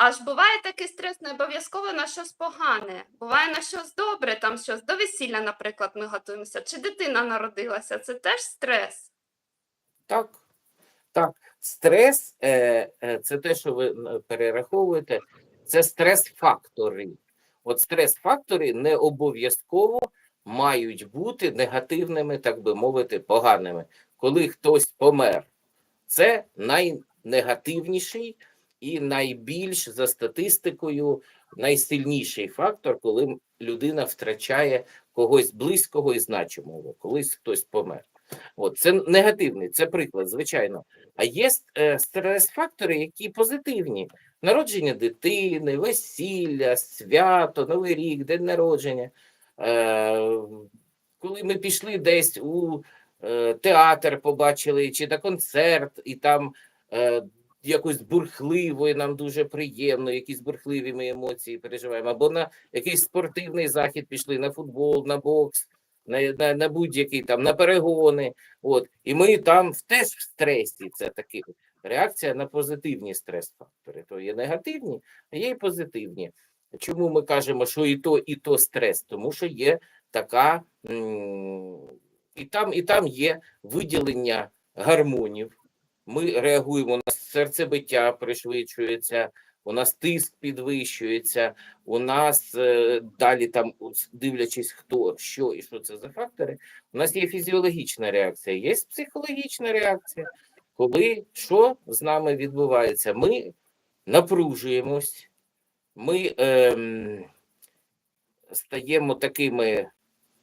Аж буває такий стрес не обов'язково на щось погане. Буває на щось добре, там щось до весілля, наприклад, ми готуємося, чи дитина народилася. Це теж стрес. Так, так. Стрес е, е, це те, що ви перераховуєте, це стрес-фактори. От стрес-фактори не обов'язково мають бути негативними, так би мовити, поганими. Коли хтось помер, це найнегативніший і найбільш за статистикою найсильніший фактор, коли людина втрачає когось близького і значимого, колись хтось помер. От це негативний, це приклад, звичайно. А є е, стрес-фактори, які позитивні: народження дитини, весілля, свято, Новий рік, день народження. Е, коли ми пішли десь у е, театр, побачили чи на концерт, і там якось бурхливо, нам дуже приємно, якісь бурхливі ми емоції переживаємо, або на якийсь спортивний захід пішли на футбол, на бокс, на, на, на будь-який там на перегони. От і ми там теж в стресі. Це таки реакція на позитивні стрес-фактори. То є негативні, а є і позитивні. Чому ми кажемо, що і то, і то стрес? Тому що є така і там, і там є виділення гормонів. Ми реагуємо на серцебиття, пришвидшується, у нас тиск підвищується, у нас е, далі там, дивлячись, хто, що і що це за фактори, у нас є фізіологічна реакція, є психологічна реакція. Коли що з нами відбувається? Ми напружуємось, ми ем, стаємо такими,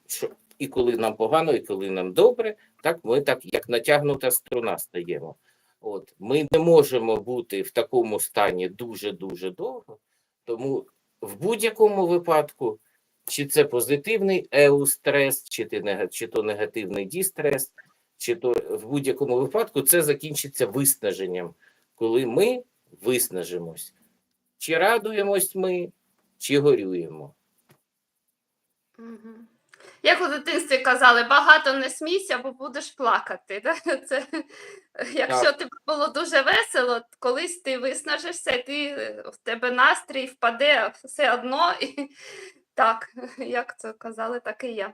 що і коли нам погано, і коли нам добре, так ми так як натягнута струна стаємо. От ми не можемо бути в такому стані дуже дуже довго, тому в будь-якому випадку, чи це позитивний еустрес, чи, чи то негативний дістрес, чи то в будь-якому випадку це закінчиться виснаженням, коли ми виснажимось. Чи радуємось ми, чи горюємо. Мгм. Як у дитинстві казали, багато не смійся, бо будеш плакати. Да? Це, якщо тобі було дуже весело, колись ти виснажишся, ти, е, в тебе настрій впаде все одно. І, так, як це казали, так і є.